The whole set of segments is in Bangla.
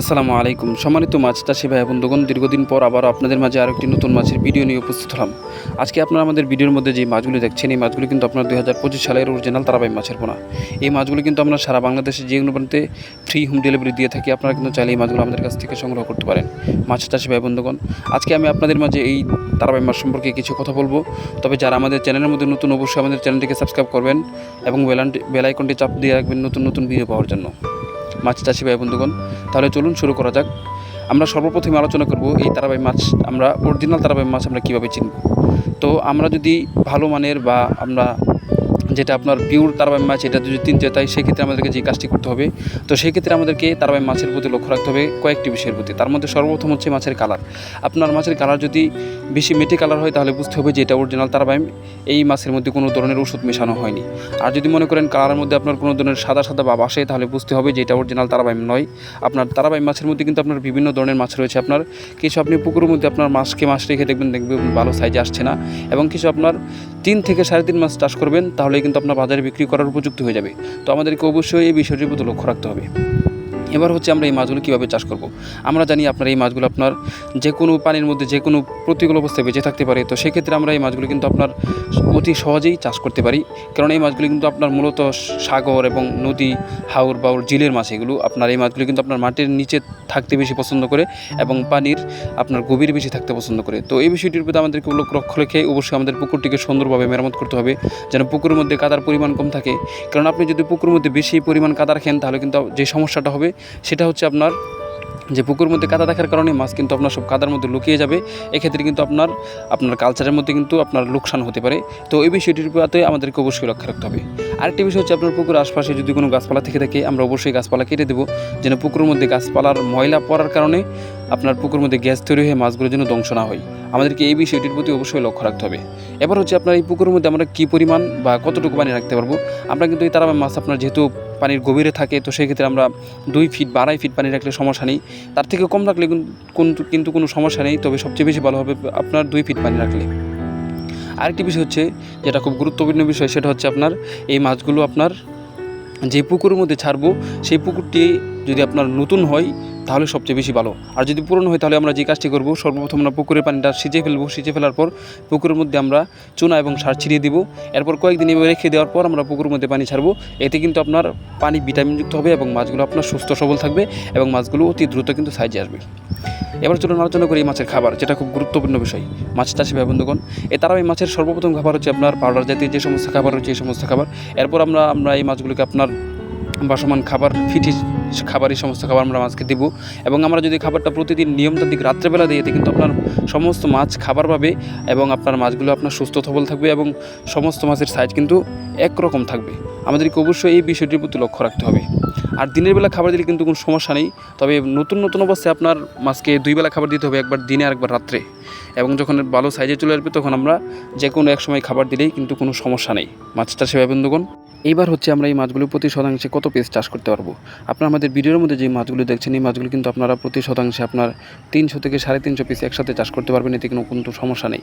আসসালামু আলাইকুম। সম্মানিত মাছ চাষি ভাই বন্ধুগণ, দীর্ঘদিন পর আবার আপনাদের মাঝে আরও একটি নতুন মাছের ভিডিও নিয়ে উপস্থিত হলাম। আজকে আপনারা আমাদের ভিডিওর মধ্যে যে মাছগুলি দেখছেন, এই মাছগুলি কিন্তু আপনার দুই হাজার পঁচিশ সালের অরিজিনাল তারাবাই মাছের পোনা এই মাছগুলি কিন্তু আমরা সারা বাংলাদেশে যে কোনো প্রান্তে ফ্রি হোম ডেলিভারি দিয়ে থাকি, আপনারা কিন্তু চাইলে এই মাছগুলো আমাদের কাছ থেকে সংগ্রহ করতে পারেন। মাছ চাষি ভাই বন্ধুগণ, আজকে আমি আপনাদের মাঝে এই তারাবাই মাছ সম্পর্কে কিছু কথা বলব। তবে যারা আমাদের চ্যানেলের মধ্যে নতুন, অবশ্যই আমাদের চ্যানেলটিকে সাবস্ক্রাইব করবেন এবং বেলাইকনটি চাপ দিয়ে রাখবেন নতুন নতুন ভিডিও পাওয়ার জন্য। মাছ চাষি ভাই বন্ধুগণ, তাহলে চলুন শুরু করা যাক। আমরা সর্বপ্রথমে আলোচনা করব এই তারাবাই মাছ, আমরা অরিজিনাল তারাবাই মাছ আমরা কীভাবে চিনব? তো আমরা যদি ভালো মানের বা আমরা যেটা আপনার পিওর তারাবাই মাছ, এটা যদি চিনতে চাই সেক্ষেত্রে আমাদেরকে যে কাজটি করতে হবে। তো সেক্ষেত্রে আমাদেরকে তারাবাই মাছের প্রতি লক্ষ্য রাখতে হবে, কয়েকটি বিষয়ের প্রতি। তার মধ্যে সর্বপ্রথম হচ্ছে মাছের কালার আপনার মাছের কালার যদি বেশি মেটে কালার হয়, তাহলে বুঝতে হবে যে এটা অরিজিনাল তারাবাই। এই মাছের মধ্যে কোনো ধরনের ওষুধ মেশানো হয়নি। আর যদি মনে করেন কালারের মধ্যে আপনার কোনো ধরনের সাদা সাদা ভাব আসে, তাহলে বুঝতে হবে যে এটা অরিজিনাল তারাবাইম নয়। আপনার তারাবাইম মাছের মধ্যে কিন্তু আপনার বিভিন্ন ধরনের মাছ রয়েছে। আপনার কিছু আপনি পুকুরের মধ্যে আপনার মাছকে মাছ রেখে দেখবেন দেখবেন ভালো সাইজে আসছে না। এবং কিছু আপনার তিন থেকে সাড়ে তিন মাস চাষ করবেন, তাহলে কিন্তু আপনার বাজারে বিক্রি করার উপযুক্ত হয়ে যাবে। তো আমাদেরকে অবশ্যই এই বিষয়টির প্রতি লক্ষ্য রাখতে হবে। এবার হচ্ছে আমরা এই মাছগুলো কীভাবে চাষ করব? আমরা জানি আপনার এই মাছগুলো আপনার যে কোনো পানির মধ্যে যে কোনো প্রতিকূল অবস্থায় বেঁচে থাকতে পারে, তো সেক্ষেত্রে আমরা এই মাছগুলো কিন্তু আপনার অতি সহজেই চাষ করতে পারি। কারণ এই মাছগুলি কিন্তু আপনার মূলত সাগর এবং নদী, হাওর বাউর জিলের মাছ এগুলো আপনার এই মাছগুলি কিন্তু আপনার মাটির নিচে থাকতে বেশি পছন্দ করে এবং পানির আপনার গভীর বেশি থাকতে পছন্দ করে। তো এই বিষয়টির প্রতি আমাদেরকে লক্ষ্য রেখে অবশ্যই আমাদের পুকুরটিকে সুন্দরভাবে মেরামত করতে হবে, যেন পুকুরের মধ্যে কাদার পরিমাণ কম থাকে। কারণ আপনি যদি পুকুরের মধ্যে বেশি পরিমাণ কাদা রাখেন, তাহলে কিন্তু যে সমস্যাটা হবে সেটা হচ্ছে আপনার যে পুকুর মধ্যে কাদা দেখার কারণে মাছ কিন্তু আপনার সব কাদার মধ্যে লুকিয়ে যাবে। এক্ষেত্রে কিন্তু আপনার আপনার কালচারের মধ্যে কিন্তু আপনার লোকসান হতে পারে। তো এই বিষয়টির প্রতি আমাদেরকে অবশ্যই লক্ষ্য রাখতে হবে। আরেকটি বিষয় হচ্ছে আপনার পুকুর আশপাশে যদি কোনো গাছপালা থেকে থাকে, আমরা অবশ্যই গাছপালা কেটে দেবো। যেন পুকুরের মধ্যে গাছপালার ময়লা পড়ার কারণে আপনার পুকুরের মধ্যে গ্যাস তৈরি হয়ে মাছগুলোর জন্য ধ্বংস না হয়। আমাদেরকে এই বিষয়টির প্রতি অবশ্যই লক্ষ্য রাখতে হবে। এবার হচ্ছে আপনার এই পুকুরের মধ্যে আমরা কী পরিমাণ বা কতটুকু পানি রাখতে পারব? আমরা কিন্তু এই তারা মাছ আপনার যেহেতু পানির গভীরে থাকে, তো সেক্ষেত্রে আমরা দুই ফিট বা আড়াই ফিট পানি রাখলে সমস্যা নেই। তার থেকে কম রাখলে কিন্তু কোনো সমস্যা নেই। তবে সবচেয়ে বেশি ভালো হবে আপনার দুই ফিট পানি রাখলে। আরেকটি বিষয় হচ্ছে, যেটা খুব গুরুত্বপূর্ণ বিষয়, সেটা হচ্ছে আপনার এই মাছগুলো আপনার যে পুকুরের মধ্যে ছাড়বো, সেই পুকুরটি যদি আপনার নতুন হয়, তাহলে সবচেয়ে বেশি ভালো। আর যদি পুরনো হয়, তাহলে আমরা যে কাজটি করব, সর্বপ্রথম আমরা পুকুরের পানিটা সিজে ফেলব। সিজে ফেলার পর পুকুরের মধ্যে আমরা চুনা এবং সার ছিটিয়ে দিব। এরপর কয়েকদিন এভাবে রেখে দেওয়ার পর আমরা পুকুরের মধ্যে পানি ছাড়বো। এতে কিন্তু আপনার পানি ভিটামিনযুক্ত হবে এবং মাছগুলো আপনার সুস্থ সবল থাকবে এবং মাছগুলো অতি দ্রুত কিন্তু সাইজে আসবে। এবার চলুন আলোচনা করি মাছের খাবার, যেটা খুব গুরুত্বপূর্ণ বিষয়। মাছ চাষি ভাই বন্ধুগণ এ তারাও এই মাছের সর্বপ্রথম খাবার হচ্ছে আপনার পাউডার জাতীয় যে সমস্ত খাবার রয়েছে, এই সমস্ত খাবার। এরপর আমরা আমরা এই মাছগুলোকে আপনার বাসমান খাবার, ফিটি খাবার, এই সমস্ত খাবার আমরা মাছকে দেবো। এবং আমরা যদি খাবারটা প্রতিদিন নিয়মতান্ত্রিক রাত্রেবেলা দিয়ে কিন্তু আপনার সমস্ত মাছ খাবার পাবে এবং আপনার মাছগুলো আপনার সুস্থ সবল থাকবে এবং সমস্ত মাছের সাইজ কিন্তু একরকম থাকবে। আমাদেরকে অবশ্যই এই বিষয়টির প্রতি লক্ষ্য রাখতে হবে। আর দিনের বেলা খাবার দিলে কিন্তু কোনো সমস্যা নেই। তবে নতুন নতুন অবস্থায় আপনার মাছকে দুই বেলা খাবার দিতে হবে, একবার দিনে আর একবার রাত্রে। এবং যখন ভালো সাইজে চলে আসবে তখন আমরা যে কোনো এক সময় খাবার দিলেই কিন্তু কোনো সমস্যা নেই। মাছটা সেভাবে বন্ধুগণ। এইবার হচ্ছে আমরা এই মাছগুলো প্রতি শতাংশে কত পিস চাষ করতে পারব? আপনারা আমাদের ভিডিওর মধ্যে যে মাছগুলো দেখছেন, এই মাছগুলো কিন্তু আপনারা প্রতি শতাংশে আপনার তিনশো থেকে সাড়ে তিনশো পিস একসাথে চাষ করতে পারবেন, এতে কোনো কিন্তু সমস্যা নেই।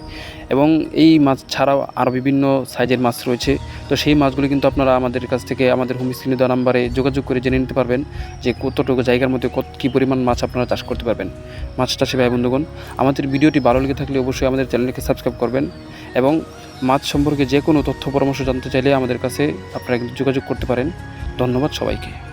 এবং এই মাছ ছাড়াও আরও বিভিন্ন সাইজের মাছ রয়েছে। তো সেই মাছগুলো কিন্তু আপনারা আমাদের কাছ থেকে আমাদের হোম স্ক্রিনে দেওয়া নাম্বারে যোগাযোগ করে জেনে নিতে পারবেন যে কতটুকু জায়গার মধ্যে কত, কী পরিমাণ মাছ আপনারা চাষ করতে পারবেন। মাছ চাষে ভাই বন্ধুগণ, আমাদের ভিডিওটি ভালো লেগে থাকলে অবশ্যই আমাদের চ্যানেলকে সাবস্ক্রাইব করবেন এবং মাছ সম্পর্কে যে কোনো তথ্য পরামর্শ জানতে চাইলে আমাদের কাছে আপনারা কিন্তু যোগাযোগ করতে পারেন। ধন্যবাদ সবাইকে।